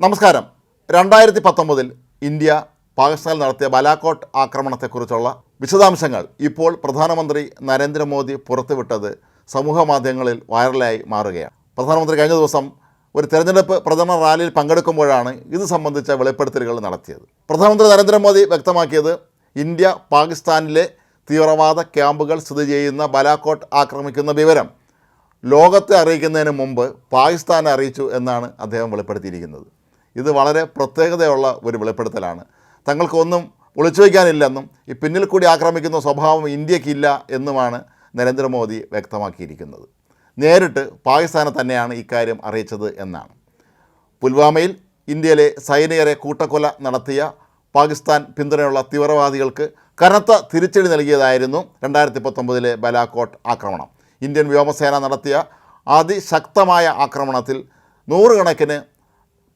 നമസ്കാരം. രണ്ടായിരത്തി പത്തൊമ്പതിൽ ഇന്ത്യ പാകിസ്ഥാനിൽ നടത്തിയ ബലാക്കോട്ട് ആക്രമണത്തെക്കുറിച്ചുള്ള വിശദാംശങ്ങൾ ഇപ്പോൾ പ്രധാനമന്ത്രി നരേന്ദ്രമോദി പുറത്തുവിട്ടത് സമൂഹ മാധ്യമങ്ങളിൽ വൈറലായി മാറുകയാണ്. പ്രധാനമന്ത്രി കഴിഞ്ഞ ദിവസം ഒരു തെരഞ്ഞെടുപ്പ് പ്രചരണ റാലിയിൽ പങ്കെടുക്കുമ്പോഴാണ് ഇത് സംബന്ധിച്ച വെളിപ്പെടുത്തലുകൾ നടത്തിയത്. പ്രധാനമന്ത്രി നരേന്ദ്രമോദി വ്യക്തമാക്കിയത് ഇന്ത്യ പാകിസ്ഥാനിലെ തീവ്രവാദ ക്യാമ്പുകൾ സ്ഥിതി ചെയ്യുന്ന ബലാക്കോട്ട് ആക്രമിക്കുന്ന വിവരം ലോകത്തെ അറിയിക്കുന്നതിന് മുമ്പ് പാകിസ്ഥാനെ അറിയിച്ചു എന്നാണ് അദ്ദേഹം വെളിപ്പെടുത്തിയിരിക്കുന്നത്. ഇത് വളരെ പ്രത്യേകതയുള്ള ഒരു വെളിപ്പെടുത്തലാണ്. തങ്ങൾക്കൊന്നും ഒളിച്ചു വയ്ക്കാനില്ലെന്നും ഈ പിന്നിൽ കൂടി ആക്രമിക്കുന്ന സ്വഭാവം ഇന്ത്യക്കില്ല എന്നുമാണ് നരേന്ദ്രമോദി വ്യക്തമാക്കിയിരിക്കുന്നത്. നേരിട്ട് പാകിസ്ഥാനെ തന്നെയാണ് ഇക്കാര്യം അറിയിച്ചത് എന്നാണ്. പുൽവാമയിൽ ഇന്ത്യയിലെ സൈനികരെ കൂട്ടക്കൊല നടത്തിയ പാകിസ്ഥാൻ പിന്തുണയുള്ള തീവ്രവാദികൾക്ക് കനത്ത തിരിച്ചടി നൽകിയതായിരുന്നു രണ്ടായിരത്തി പത്തൊമ്പതിലെ ബലാക്കോട്ട് ആക്രമണം. ഇന്ത്യൻ വ്യോമസേന നടത്തിയ അതിശക്തമായ ആക്രമണത്തിൽ നൂറുകണക്കിന്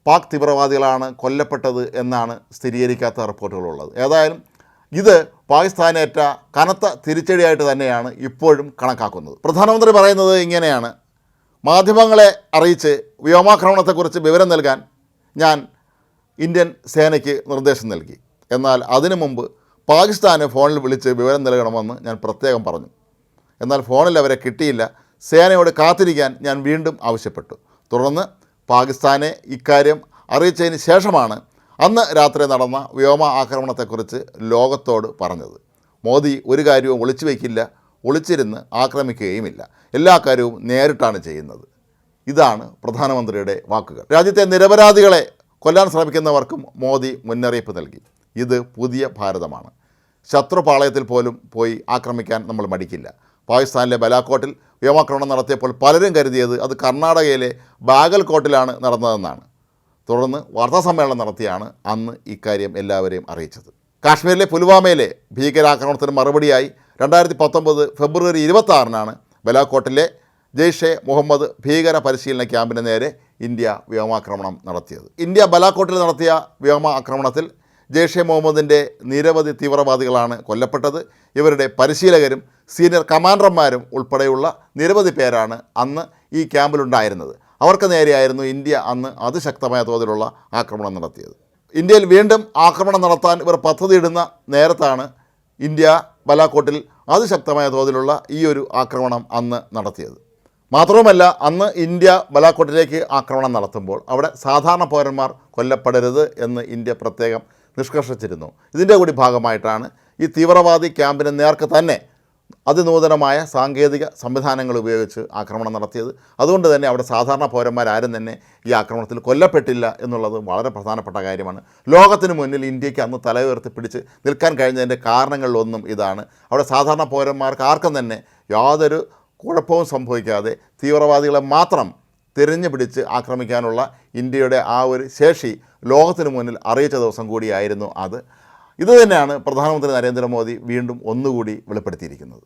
പാക് തീവ്രവാദികളാണ് കൊല്ലപ്പെട്ടത് എന്നാണ് സ്ഥിരീകരിക്കാത്ത റിപ്പോർട്ടുകളുള്ളത്. ഏതായാലും ഇത് പാകിസ്ഥാനേറ്റ കനത്ത തിരിച്ചടിയായിട്ട് തന്നെയാണ് ഇപ്പോഴും കണക്കാക്കുന്നത്. പ്രധാനമന്ത്രി പറയുന്നത് ഇങ്ങനെയാണ്. മാധ്യമങ്ങളെ അറിയിച്ച് വ്യോമാക്രമണത്തെക്കുറിച്ച് വിവരം നൽകാൻ ഞാൻ ഇന്ത്യൻ സേനയ്ക്ക് നിർദ്ദേശം നൽകി. എന്നാൽ അതിനു മുമ്പ് പാകിസ്ഥാന് ഫോണിൽ വിളിച്ച് വിവരം നൽകണമെന്ന് ഞാൻ പ്രത്യേകം പറഞ്ഞു. എന്നാൽ ഫോണിൽ അവരെ കിട്ടിയില്ല. സേനയോട് കാത്തിരിക്കാൻ ഞാൻ വീണ്ടും ആവശ്യപ്പെട്ടു. തുടർന്ന് പാകിസ്ഥാനെ ഇക്കാര്യം അറിയിച്ചതിന് ശേഷമാണ് അന്ന് രാത്രി നടന്ന വ്യോമ ആക്രമണത്തെക്കുറിച്ച് ലോകത്തോട് പറഞ്ഞത്. മോദി ഒരു കാര്യവും ഒളിച്ചു വയ്ക്കില്ല ഒളിച്ചിരുന്ന് ആക്രമിക്കുകയുമില്ല. എല്ലാ കാര്യവും നേരിട്ടാണ് ചെയ്യുന്നത്. ഇതാണ് പ്രധാനമന്ത്രിയുടെ വാക്കുകൾ. രാജ്യത്തെ നിരപരാധികളെ കൊല്ലാൻ ശ്രമിക്കുന്നവർക്കും മോദി മുന്നറിയിപ്പ് നൽകി. ഇത് പുതിയ ഭാരതമാണ്. ശത്രുപാളയത്തിൽ പോലും പോയി ആക്രമിക്കാൻ നമ്മൾ മടിക്കില്ല. പാകിസ്ഥാനിലെ ബലാക്കോട്ടിൽ വ്യോമാക്രമണം നടത്തിയപ്പോൾ പലരും കരുതിയത് അത് കർണാടകയിലെ ബാഗൽകോട്ടിലാണ് നടന്നതെന്നാണ്. തുടർന്ന് വാർത്താസമ്മേളനം നടത്തിയാണ് അന്ന് ഇക്കാര്യം എല്ലാവരെയും അറിയിച്ചത്. കാശ്മീരിലെ പുൽവാമയിലെ ഭീകരാക്രമണത്തിന് മറുപടിയായി രണ്ടായിരത്തി പത്തൊമ്പത് ഫെബ്രുവരി ഇരുപത്താറിനാണ് ബലാക്കോട്ടിലെ ജെയ്ഷെ മുഹമ്മദ് ഭീകര പരിശീലന ക്യാമ്പിന് നേരെ ഇന്ത്യ വ്യോമാക്രമണം നടത്തിയത്. ഇന്ത്യ ബലാക്കോട്ടിൽ നടത്തിയ വ്യോമ ആക്രമണത്തിൽ ജെയ്ഷെ മുഹമ്മദിന്റെ നിരവധി തീവ്രവാദികളാണ് കൊല്ലപ്പെട്ടത്. ഇവരുടെ പരിശീലകരും സീനിയർ കമാൻഡർമാരും ഉൾപ്പെടെയുള്ള നിരവധി പേരാണ് അന്ന് ഈ ക്യാമ്പിലുണ്ടായിരുന്നത്. അവർക്ക് നേരെയായിരുന്നു ഇന്ത്യ അന്ന് അതിശക്തമായ തോതിലുള്ള ആക്രമണം നടത്തിയത്. ഇന്ത്യയിൽ വീണ്ടും ആക്രമണം നടത്താൻ ഇവർ പദ്ധതിയിടുന്ന നേരത്താണ് ഇന്ത്യ ബലാക്കോട്ടിൽ അതിശക്തമായ തോതിലുള്ള ഈ ഒരു ആക്രമണം അന്ന് നടത്തിയത്. മാത്രവുമല്ല അന്ന് ഇന്ത്യ ബലാക്കോട്ടിലേക്ക് ആക്രമണം നടത്തുമ്പോൾ അവിടെ സാധാരണ പൗരന്മാർ കൊല്ലപ്പെടരുത് എന്ന് ഇന്ത്യ പ്രത്യേകം നിഷ്കർഷിച്ചിരുന്നു ഇതിന്റെ കൂടി ഭാഗമായിട്ടാണ് ഈ തീവ്രവാദി ക്യാമ്പിന് നേർക്ക് തന്നെ അതിനൂതനമായ സാങ്കേതിക സംവിധാനങ്ങൾ ഉപയോഗിച്ച് ആക്രമണം നടത്തിയത്. അതുകൊണ്ട് തന്നെ അവിടെ സാധാരണ പൗരന്മാരാരും തന്നെ ഈ ആക്രമണത്തിൽ കൊല്ലപ്പെട്ടില്ല എന്നുള്ളത് വളരെ പ്രധാനപ്പെട്ട കാര്യമാണ്. ലോകത്തിന് മുന്നിൽ ഇന്ത്യയ്ക്ക് അന്ന് തല ഉയർത്തി പിടിച്ച് നിൽക്കാൻ കഴിഞ്ഞതിന്റെ കാരണങ്ങളിലൊന്നും ഇതാണ്. അവിടെ സാധാരണ പൗരന്മാർക്ക് ആർക്കും തന്നെ യാതൊരു കുഴപ്പവും സംഭവിക്കാതെ തീവ്രവാദികളെ മാത്രം തിരഞ്ഞു പിടിച്ച് ആക്രമിക്കാനുള്ള ഇന്ത്യയുടെ ആ ഒരു ശേഷി ലോകത്തിന് മുന്നിൽ അറിയിച്ച ദിവസം കൂടിയായിരുന്നു അത്. ഇതുതന്നെയാണ് പ്രധാനമന്ത്രി നരേന്ദ്രമോദി വീണ്ടും ഒന്നുകൂടി വെളിപ്പെടുത്തിയിരിക്കുന്നത്.